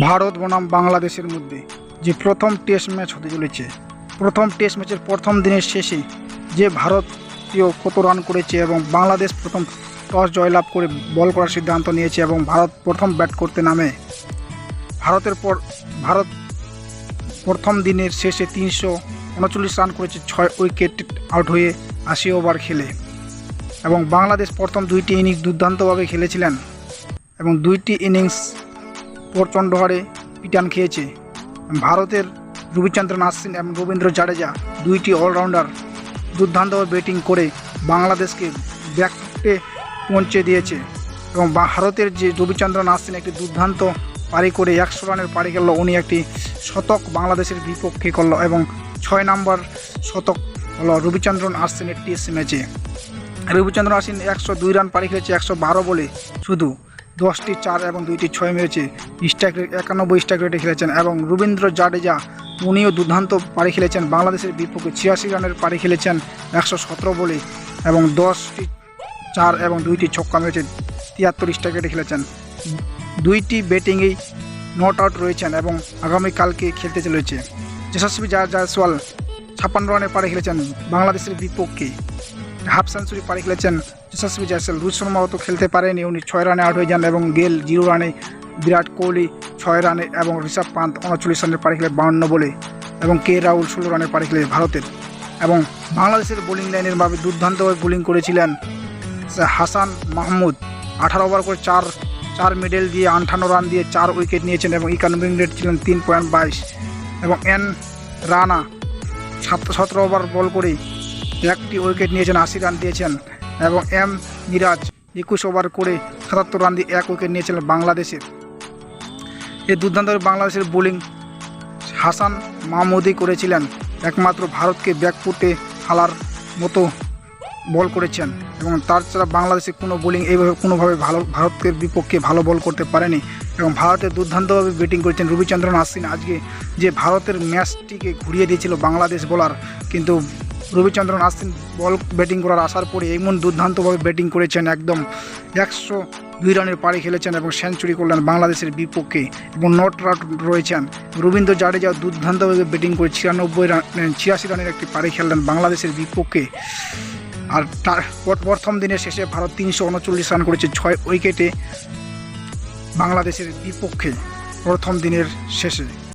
ভারত বনাম বাংলাদেশের মধ্যে যে প্রথম টেস্ট ম্যাচ হতে চলেছে। প্রথম টেস্ট ম্যাচের প্রথম দিনের শেষে যে ভারতীয় কত রান করেছে এবং বাংলাদেশ প্রথম টস জয়লাভ করে বল করার সিদ্ধান্ত নিয়েছে এবং ভারত প্রথম ব্যাট করতে নামে। ভারতের পর, ভারত প্রথম দিনের শেষে তিনশো উনচল্লিশ রান করেছে, ছয় উইকেট আউট হয়ে আশি ওভার খেলে। এবং বাংলাদেশ প্রথম দুইটি ইনিংস দুর্দান্তভাবে খেলেছিলেন এবং দুইটি ইনিংস প্রচণ্ড হারে পিটান খেয়েছে। ভারতের রবিচন্দ্রন আশ্বিন এবং রবীন্দ্র জাডেজা দুইটি অলরাউন্ডার দুর্দান্তভাবে ব্যাটিং করে বাংলাদেশকে ব্যাকটে পৌঁছে দিয়েছে এবং ভারতের যে রবিচন্দ্রন আশ্বিন একটি দুর্দান্ত পারি করে একশো রানের পারি করল উনি একটি শতক বাংলাদেশের বিপক্ষে করল এবং ছয় নম্বর শতক হলো রবিচন্দ্রন আশ্বিনের টেস্ট ম্যাচে রবিচন্দ্র আশ্বিন একশো দুই রান পারি খেলেছে, একশো বারো বলে শুধু। দশটি চার এবং দুইটি ছয় মেরেছে। স্ট্রাইক একানব্বই স্ট্রাইক রেটে খেলেছেন এবং রবীন্দ্র জাডেজা উনিও দুর্দান্ত পারি খেলেছেন। বাংলাদেশের বিপক্ষে ছিয়াশি রানের পারি খেলেছেন একশো সতেরো বলে এবং দশটি চার এবং দুইটি ছক্কা মেরেছে তিয়াত্তর স্ট্রাইক রেটে খেলেছেন। দুইটি ব্যাটিংয়েই নট আউট রয়েছেন এবং আগামীকালকে খেলতে চলেছে। যশস্বী জা জয়সওয়াল ছাপ্পান্ন রানে পারে খেলেছেন বাংলাদেশের বিপক্ষে। হাফ সেঞ্চুরি পারি খেলেছেন যশস্বী জয়সওয়াল। রোহিত শর্মাও তো খেলতে পারেনি, উনি ছয় রানে আউট হয়ে যান এবং গেল জিরো রানে বিরাট কোহলি ছয় রানে এবং ঋষভ পান্ত উনচল্লিশ রানের পারি খেলে বাউন্ন বলে এবং কে রাহুল ষোলো রানে পারি খেলে ভারতের। এবং বাংলাদেশের বোলিং লাইনের ভাবে দুর্দান্তভাবে বোলিং করেছিলেন হাসান মাহমুদ। আঠারো ওভার করে চার চার মিডল দিয়ে আটান্ন রান দিয়ে চার উইকেট নিয়েছেন এবং ইকোনমিক রেট ছিলেন তিন পয়েন্ট বাইশ। এবং এন রানা, সাত, সতেরো ওভার বল করে একটি উইকেট নিয়েছেন আশি রান দিয়েছেন এবং এম মিরাজ একুশ ওভার করে সাতাত্তর রান দিয়ে এক উইকেট নিয়েছিলেন বাংলাদেশের। এই দুর্দান্ত বাংলাদেশের বোলিং হাসান মাহমুদি করেছিলেন। একমাত্র ভারতকে ব্যাকফুটে হালার মতো বল করেছেন এবং তার ছাড়া কোনো বোলিং এইভাবে কোনোভাবে ভালো ভারতের বিপক্ষে ভালো বল করতে পারেনি এবং ভারতের দুর্দান্তভাবে ব্যাটিং করেছেন রবিচন্দ্রন আশ্বিন আজকে যে ভারতের ম্যাচটিকে ঘুরিয়ে দিয়েছিল বাংলাদেশ বোলার কিন্তু রবিচন্দ্রন আশ্বিন বল ব্যাটিং করার আসার পরে এমন দুর্দান্তভাবে ব্যাটিং করেছেন একদম একশো দুই রানের পাড়ে খেলেছেন এবং সেঞ্চুরি করলেন বাংলাদেশের বিপক্ষে এবং নট আউট রয়েছেন। রবীন্দ্র জাডেজা দুর্দান্তভাবে ব্যাটিং করে ছিয়ানব্বই রান ছিয়াশি রানের একটি পাড়ি খেললেন বাংলাদেশের বিপক্ষে। আর তার প্রথম দিনের শেষে ভারত তিনশো উনচল্লিশ রান করেছে, ছয় উইকেটে বাংলাদেশের বিপক্ষে প্রথম দিনের শেষে।